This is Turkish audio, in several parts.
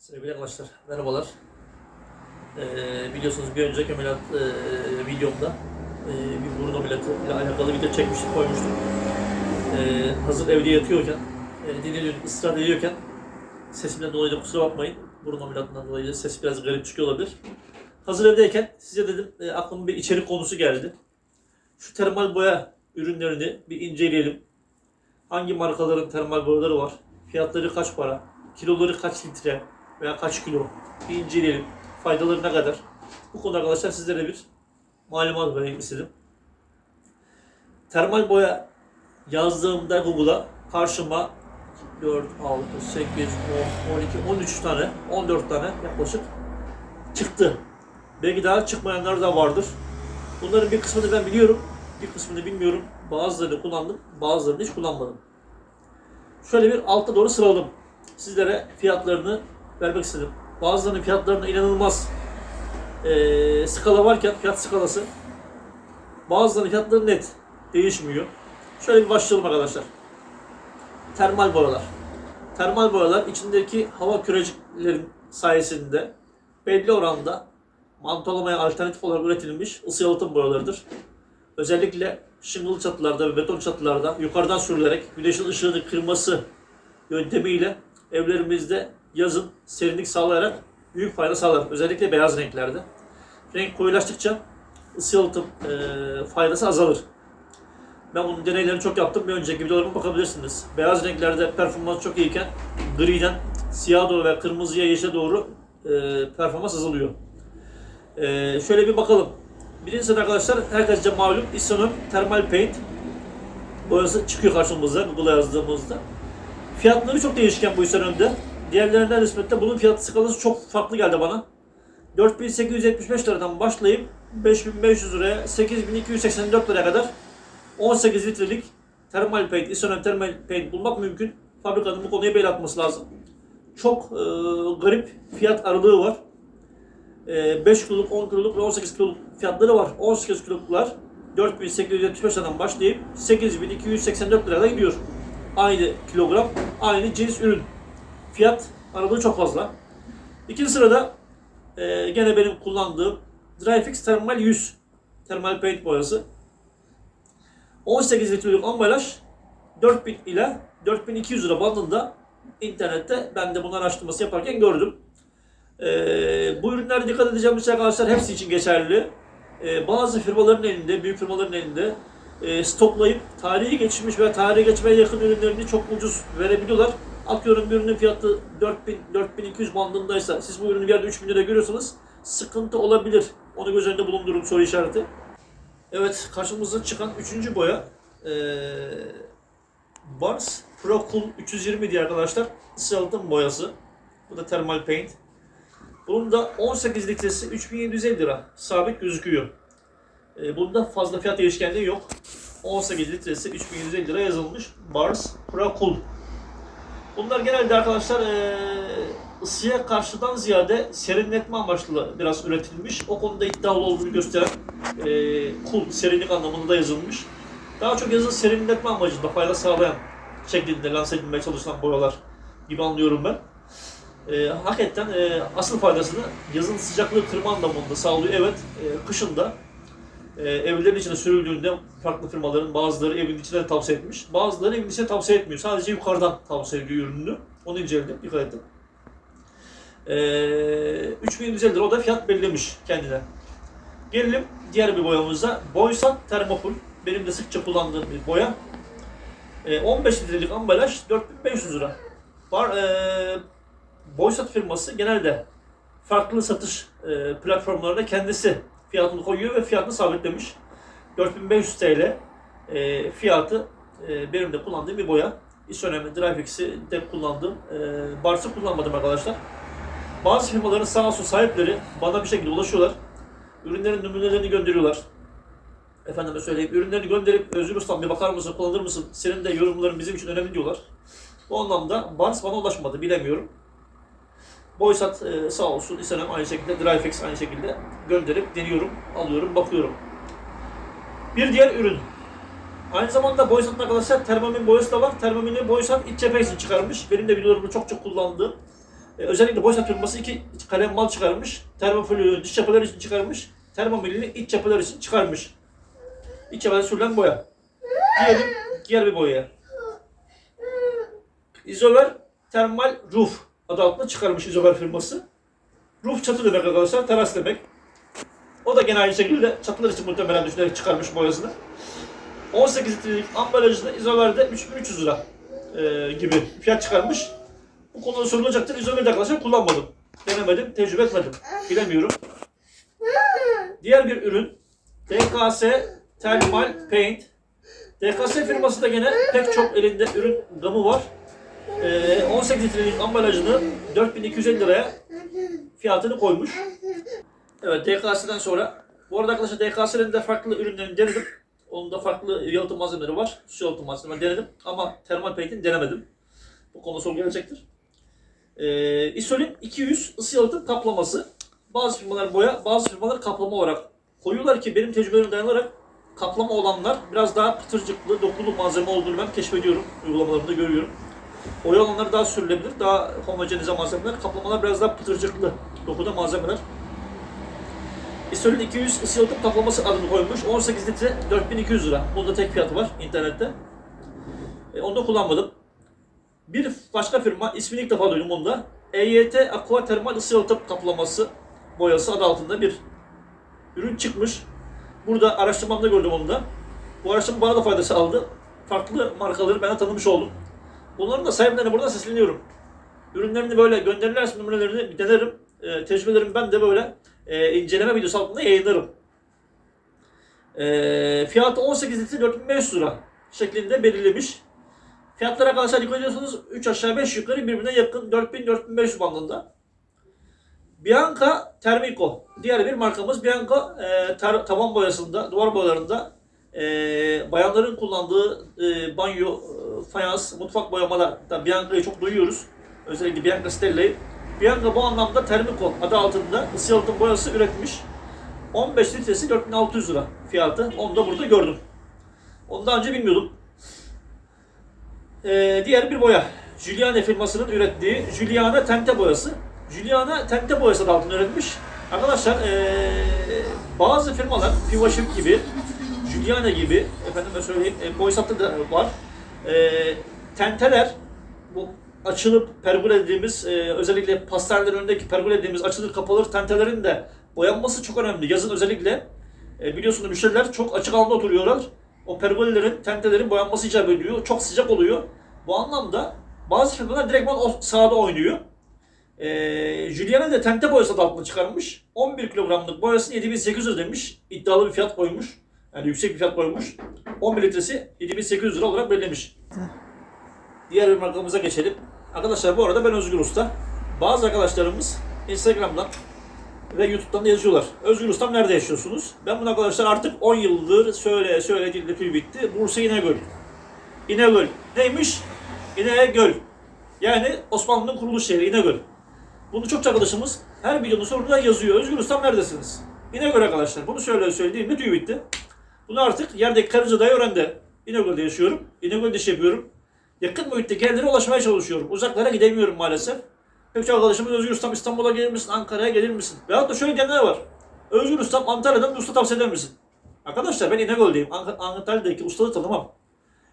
Sevgili arkadaşlar, merhabalar. Ee, biliyorsunuz bir önceki ameliyat e, videomda e, bir burun ameliyatı ile alakalı video çekmiştim, koymuştum. Ee, hazır evde yatıyorken, e, dinleniyorum, ısrar ediyorken sesimden dolayı da kusura bakmayın. Burun ameliyatından dolayı ses biraz garip çıkıyor olabilir. Hazır evdeyken size dedim, e, aklıma bir içerik konusu geldi. Şu termal boya ürünlerini bir inceleyelim. Hangi markaların termal boyaları var? Fiyatları kaç para? Kiloları kaç litre? Veya kaç kilo bir inceleyelim. Faydaları ne kadar? Bu konuda arkadaşlar sizlere bir malumat vereyim istedim. Termal boya yazdığımda Google'a karşıma 4, 6, 8, 10, 12, 13 tane, 14 tane yaklaşık çıktı. Belki daha çıkmayanlar da vardır. Bunların bir kısmını ben biliyorum, bir kısmını bilmiyorum. Bazılarını kullandım, bazılarını hiç kullanmadım. Şöyle bir altta doğru sıraladım. Sizlere fiyatlarını vermek istedim. Bazılarının fiyatlarında inanılmaz eee, skala varken fiyat skalası bazılarının fiyatları net değişmiyor. Şöyle bir başlayalım arkadaşlar. Termal boyalar. Termal boyalar içindeki hava küreciklerin sayesinde belli oranda mantolamaya alternatif olarak üretilmiş ısı yalıtım boyalarıdır. Özellikle şıngılı çatılarda ve beton çatılarda yukarıdan sürülerek güneşin ışığını kırması yöntemiyle evlerimizde yazın serinlik sağlayarak büyük fayda sağlar. Özellikle beyaz renklerde. Renk koyulaştıkça ısı yalıtım e, faydası azalır. Ben bunun deneylerini çok yaptım. Bir önceki videolarıma bakabilirsiniz. Beyaz renklerde performans çok iyiyken griden siyah doğru ve kırmızıya yeşile doğru e, performans azalıyor. E, şöyle bir bakalım. Birincisi arkadaşlar herkesce malum Isonom Thermal Paint boyası çıkıyor karşımıza Google'a yazdığımızda. Fiyatları çok değişken bu önünde. Diğerlerinden nispetle bunun fiyat skalası çok farklı geldi bana. 4875 liradan başlayıp 5500 liraya 8284 liraya kadar 18 litrelik termal paint, isonem termal paint bulmak mümkün. Fabrikanın bu konuya bel atması lazım. Çok e, garip fiyat aralığı var. E, 5 kiloluk, 10 kiloluk ve 18 kiloluk fiyatları var. 18 kiloluklar 4875 liradan başlayıp 8284 liraya gidiyor. Aynı kilogram, aynı cins ürün. Fiyat aralığı çok fazla. İkinci sırada e, gene benim kullandığım Dryfix Thermal 100 Thermal Paint boyası. 18 litrelik ambalaj 4000 ile 4200 lira bandında internette ben de bunun araştırması yaparken gördüm. E, bu ürünlere dikkat edeceğimiz şey arkadaşlar hepsi için geçerli. E, bazı firmaların elinde, büyük firmaların elinde e, stoklayıp tarihi geçmiş veya tarihi geçmeye yakın ürünlerini çok ucuz verebiliyorlar. Atıyorum bir ürünün fiyatı 4000 4200 bandındaysa siz bu ürünü bir yerde 3000 lira görüyorsanız sıkıntı olabilir. Onu göz önünde bulundurun soru işareti. Evet karşımıza çıkan üçüncü boya ee, Bars Pro Cool 320 diye arkadaşlar ısı boyası. Bu da thermal paint. Bunun da 18 litresi 3750 lira sabit gözüküyor. E, bunda fazla fiyat değişkenliği yok. 18 litresi 3150 lira yazılmış. Bars Pro Cool. Bunlar genelde arkadaşlar e, ısıya karşıdan ziyade serinletme amaçlı biraz üretilmiş. O konuda iddialı olduğunu gösteren e, cool, serinlik anlamında da yazılmış. Daha çok yazın serinletme amacında fayda sağlayan şeklinde lanse edilmeye çalışılan boyalar gibi anlıyorum ben. E, hakikaten e, asıl faydasını yazın sıcaklığı kırma anlamında sağlıyor. Evet, e, kışın da e, evlerin içine sürüldüğünde farklı firmaların bazıları evin içine tavsiye etmiş. Bazıları evin içine tavsiye etmiyor. Sadece yukarıdan tavsiye ediyor ürününü. Onu inceledim, dikkat ettim. E, 3150 lira o da fiyat belirlemiş kendine. Gelelim diğer bir boyamıza. Boysat Thermopol. Benim de sıkça kullandığım bir boya. E, 15 litrelik ambalaj 4500 lira. Var, e, Boysat firması genelde farklı satış e, platformlarına kendisi fiyatını koyuyor ve fiyatını sabitlemiş. 4500 TL e, fiyatı e, benim de kullandığım bir boya. İş önemli. Dryfix'i de kullandığım. E, Bars'ı kullanmadım arkadaşlar. Bazı firmaların sağ olsun sahipleri bana bir şekilde ulaşıyorlar. Ürünlerin numunelerini gönderiyorlar. Efendime söyleyeyim. Ürünlerini gönderip Özgür Ustam bir bakar mısın, kullanır mısın? Senin de yorumların bizim için önemli diyorlar. Bu anlamda Bars bana ulaşmadı. Bilemiyorum. Boysat e, sağ olsun İslam aynı şekilde, Dryfix aynı şekilde gönderip deniyorum, alıyorum, bakıyorum. Bir diğer ürün. Aynı zamanda Boysat'ın arkadaşlar Thermamin boyası da var. Thermamin'i Boysat iç cephe için çıkarmış. Benim de videolarımda çok çok kullandığım E, özellikle Boysat firması iki kalem mal çıkarmış. Termofilü dış cepheler için çıkarmış. Termomilini iç cepheler için çıkarmış. İç cephelere sürülen boya. Diyelim diğer bir boya. İzover Termal Roof adı altında çıkarmış İzover firması. Roof çatı demek arkadaşlar, teras demek. O da gene aynı şekilde çatılar için muhtemelen düşünerek çıkarmış boyasını. 18 litrelik ambalajında İzover'de 3300 lira e, gibi fiyat çıkarmış. Bu konuda sorulacaktır. İzover'de arkadaşlar kullanmadım. Denemedim, tecrübe etmedim. Bilemiyorum. Diğer bir ürün DKS Thermal Paint. DKS firması da gene pek çok elinde ürün gamı var. Ee, 18 litrelik ambalajını 4250 liraya fiyatını koymuş. Evet DKS'den sonra bu arada arkadaşlar DKS'lerin de farklı ürünlerini denedim. Onun da farklı yalıtım malzemeleri var. Su yalıtım malzemeleri denedim ama termal paint'ini denemedim. Bu konuda soru gelecektir. Ee, isolin 200 ısı yalıtım kaplaması. Bazı firmalar boya, bazı firmalar kaplama olarak koyuyorlar ki benim tecrübelerime dayanarak kaplama olanlar biraz daha pıtırcıklı, dokulu malzeme olduğunu ben keşfediyorum. Uygulamalarımda görüyorum. Boya olanlar daha sürülebilir, daha homojenize malzemeler. Kaplamalar biraz daha pıtırcıklı, dokuda malzemeler. İsolin 200 ısı yalıtım kaplaması adını koymuş. 18 litre 4200 lira. Bunda tek fiyatı var internette. E, onu da kullanmadım. Bir başka firma, ismini ilk defa duydum onda. EYT Aqua Termal yalıtım kaplaması boyası adı altında bir ürün çıkmış. Burada araştırmamda gördüm onu da. Bu araştırma bana da fayda sağladı. Farklı markaları ben de tanımış oldum. Bunların da sahiplerine buradan sesleniyorum. Ürünlerini böyle gönderirlerse numarelerini denerim. E, tecrübelerimi ben de böyle e, inceleme videosu altında yayınlarım. E, fiyatı 18 litre 4500 lira şeklinde belirlemiş. Fiyatlara arkadaşlar dikkat ediyorsanız 3 aşağı 5 yukarı birbirine yakın 4000-4500 bandında. Bianca Termico diğer bir markamız. Bianca e, tar- tavan boyasında, duvar boyalarında e, bayanların kullandığı e, banyo, e, fayans, mutfak boyamalarda Bianca'yı çok duyuyoruz. Özellikle Bianca Stella'yı. Bianca bu anlamda Termico adı altında ısı yalıtım boyası üretmiş. 15 litresi 4600 lira fiyatı. Onu da burada gördüm. Onu daha önce bilmiyordum. Ee, diğer bir boya. Juliane firmasının ürettiği Juliana Tente boyası. Juliana Tente boyası da altında üretmiş. Arkadaşlar ee, bazı firmalar Pivaşık gibi, Juliana gibi, efendime söyleyeyim, e, Boysat'ta da var. E, tenteler, bu açılıp pergol dediğimiz, e, özellikle pastanelerin önündeki pergol dediğimiz açılır kapalır tentelerin de boyanması çok önemli. Yazın özellikle e, biliyorsunuz müşteriler çok açık alanda oturuyorlar. O pergolelerin, tentelerin boyanması icap ediyor. Çok sıcak oluyor. Bu anlamda bazı firmalar direktman o sahada oynuyor. Ee, Juliana de tente boyası da altına çıkarmış. 11 kilogramlık boyasını 7800 lira demiş. İddialı bir fiyat koymuş. Yani yüksek bir fiyat koymuş. 11 litresi 7800 lira olarak belirlemiş. Diğer bir markamıza geçelim. Arkadaşlar bu arada ben Özgür Usta. Bazı arkadaşlarımız Instagram'dan ve YouTube'dan da yazıyorlar. Özgür Ustam nerede yaşıyorsunuz? Ben bunu arkadaşlar artık 10 yıldır söyle söyle dilde tüy bitti. Bursa İnegöl. İnegöl. Neymiş? İnegöl. Yani Osmanlı'nın kuruluş şehri İnegöl. Bunu çok arkadaşımız her videonun sonunda yazıyor. Özgür Ustam neredesiniz? İnegöl arkadaşlar. Bunu söyle söylediğimde tüy bitti. Bunu artık yerdeki karınca dayı öğrendi. İnegöl'de yaşıyorum. İnegöl'de iş yapıyorum. Yakın muhitte yerlere ulaşmaya çalışıyorum. Uzaklara gidemiyorum maalesef. Pek çok arkadaşımız Özgür Ustam İstanbul'a gelir misin, Ankara'ya gelir misin? Veyahut da şöyle diyenler var. Özgür Ustam Antalya'dan bir usta tavsiye eder misin? Arkadaşlar ben İnegöl'deyim. Antalya'daki ustaları tanımam.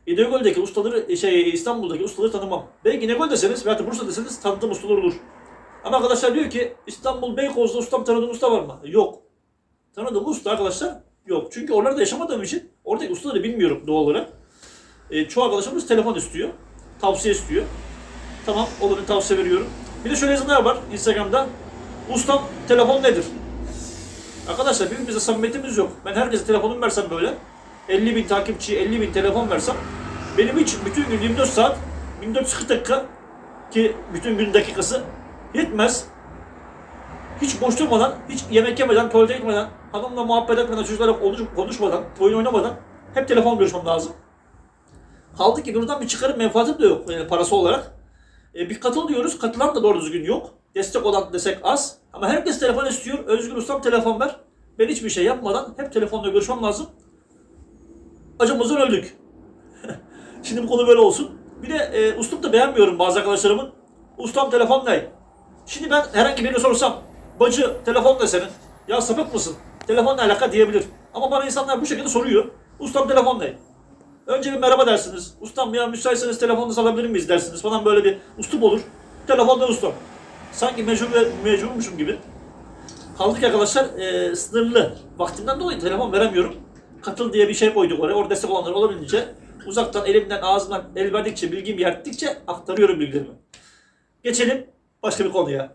İnegöl'deki ustaları, şey İstanbul'daki ustaları tanımam. Belki İnegöl deseniz veyahut da Bursa tanıdığım ustalar olur. Ama arkadaşlar diyor ki İstanbul Beykoz'da ustam tanıdığım usta var mı? Yok. Tanıdığım usta arkadaşlar yok. Çünkü oralarda yaşamadığım için oradaki ustaları bilmiyorum doğal olarak. E, çoğu arkadaşımız telefon istiyor. Tavsiye istiyor. Tamam olur tavsiye veriyorum. Bir de şöyle yazanlar var Instagram'da. Ustam telefon nedir? Arkadaşlar birbirimizle samimiyetimiz yok. Ben herkese telefonumu versem böyle. 50 bin takipçi, 50 bin telefon versem. Benim için bütün gün 24 saat, 1440 dakika ki bütün gün dakikası yetmez. Hiç boş durmadan, hiç yemek yemeden, tuvalete gitmeden, hanımla muhabbet etmeden, çocuklarla konuş- konuşmadan, oyun oynamadan hep telefon görüşmem lazım. Kaldı ki buradan bir çıkarım menfaatim de yok yani parası olarak. E, bir katıl diyoruz, katılan da doğru düzgün yok. Destek olan desek az. Ama herkes telefon istiyor. Özgür Ustam telefon ver. Ben hiçbir şey yapmadan hep telefonla görüşmem lazım. Acımızdan öldük. Şimdi bu konu böyle olsun. Bir de e, uslup da beğenmiyorum bazı arkadaşlarımın. Ustam telefon ne? Şimdi ben herhangi birine sorsam, bacı telefon da senin, ya sapık mısın? Telefonla alaka diyebilir. Ama bana insanlar bu şekilde soruyor. Ustam telefon ne? Önce bir merhaba dersiniz. Ustam ya müsaitseniz telefonunuzu alabilir miyiz dersiniz falan böyle bir uslup olur. Telefonda ustam. Sanki mecbur mecburmuşum gibi. Kaldık arkadaşlar e, sınırlı vaktimden dolayı telefon veremiyorum. Katıl diye bir şey koyduk oraya. Orada destek olanlar olabildiğince uzaktan elimden ağzımdan el verdikçe bilgimi yerttikçe aktarıyorum bilgilerimi. Geçelim başka bir konuya.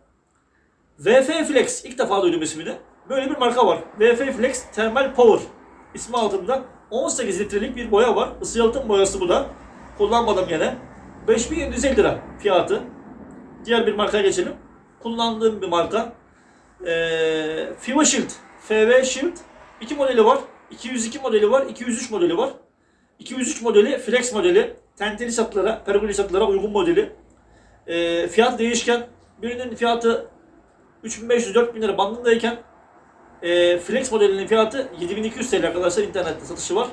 VF Flex ilk defa duydum ismini. Böyle bir marka var. VF Flex Thermal Power ismi altında 18 litrelik bir boya var. Isı yalıtım boyası bu da. Kullanmadım gene. 5750 lira fiyatı. Diğer bir markaya geçelim. Kullandığım bir marka. Ee, Fiva Shield. FV Shield. iki modeli var. 202 modeli var. 203 modeli var. 203 modeli Flex modeli. Tenteli satlara, pergoli satlara uygun modeli. Ee, fiyat değişken. Birinin fiyatı 3500-4000 lira bandındayken e, Flex modelinin fiyatı 7200 TL arkadaşlar internette satışı var.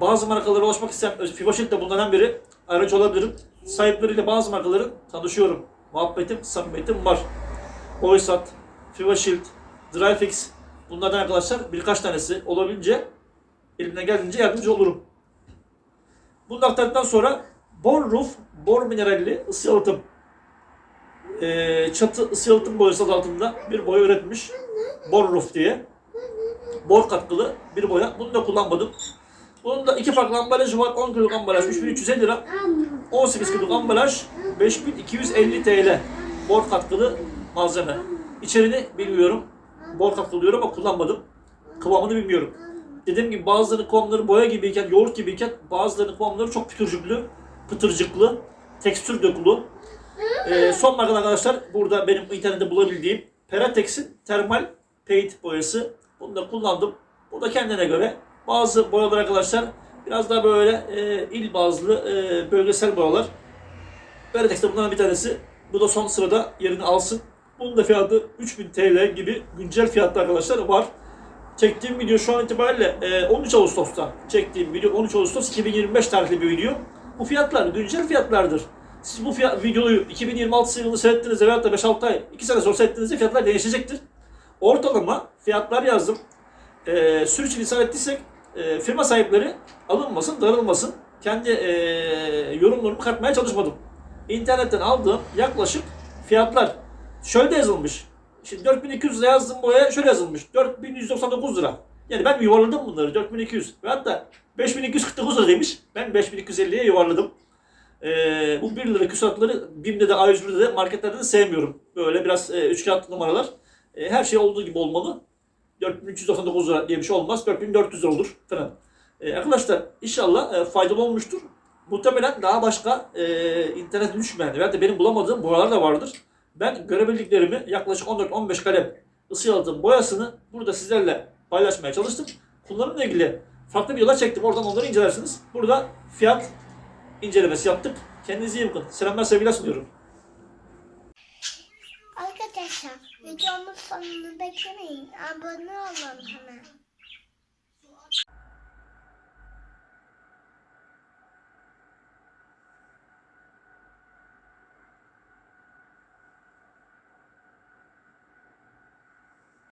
Bazı markalara ulaşmak isteyen Shield de bunlardan biri. Aracı olabilirim. Sahipleriyle bazı markaların tanışıyorum. Muhabbetim, samimiyetim var. Oysat, Fiba Shield, Dryfix bunlardan arkadaşlar birkaç tanesi olabildiğince elimden geldiğince yardımcı olurum. Bunu aktardıktan sonra Bor Roof, bor mineralli ısı yalıtım e, çatı ısı yalıtım boyası altında bir boya üretmiş. Bor Roof diye. Bor katkılı bir boya. Bunu da kullanmadım. Bunun da iki farklı ambalajı var. 10 kiloluk ambalaj 3350 lira. 18 kiloluk ambalaj 5250 TL. Bor katkılı malzeme. İçeriğini bilmiyorum. Bor katkılı diyorum ama kullanmadım. Kıvamını bilmiyorum. Dediğim gibi bazılarının kıvamları boya gibiyken, yoğurt gibiyken bazılarının kıvamları çok pütürcüklü, pıtırcıklı, tekstür dökülü. Ee, son marka arkadaşlar burada benim internette bulabildiğim Peratex'in termal paint boyası. Bunu da kullandım. Bu da kendine göre bazı boyalar arkadaşlar biraz daha böyle e, il bazlı e, bölgesel boyalar. Peratex'te bunların bir tanesi. Bu da son sırada yerini alsın. Bunun da fiyatı 3000 TL gibi güncel fiyatta arkadaşlar var. Çektiğim video şu an itibariyle e, 13 Ağustos'ta çektiğim video 13 Ağustos 2025 tarihli bir video. Bu fiyatlar güncel fiyatlardır. Siz bu fiyat, videoyu 2026 yılında seyrettiğinizde veyahut da 5-6 ay, 2 sene sonra seyrettiğinizde fiyatlar değişecektir. Ortalama fiyatlar yazdım. E, sürçülisan ettiysek e, firma sahipleri alınmasın, darılmasın. Kendi e, yorumlarımı katmaya çalışmadım. İnternetten aldığım yaklaşık fiyatlar şöyle yazılmış. Şimdi 4200 lira yazdığım boyaya şöyle yazılmış. 4199 lira. Yani ben yuvarladım bunları 4200. Ve hatta 5249 lira demiş. Ben 5250'ye yuvarladım. Ee, bu 1 lira küsuratları BİM'de de A101'de de marketlerde de sevmiyorum. Böyle biraz e, üçkağıtlı numaralar. E, her şey olduğu gibi olmalı. 4399 lira diye bir şey olmaz. 4400 lira olur falan. E, arkadaşlar inşallah e, faydalı olmuştur. Muhtemelen daha başka e, internete düşmeyen veyahut da benim bulamadığım boyalar da vardır. Ben görebildiklerimi yaklaşık 14-15 kalem ısı yalıtım boyasını burada sizlerle paylaşmaya çalıştım. Kullanımla ilgili farklı videolar çektim. Oradan onları incelersiniz. Burada fiyat incelemesi yaptık. Kendinize iyi bakın. Selamlar sevgiler sunuyorum. Arkadaşlar videomuz sonunu beklemeyin. Abone olun hemen.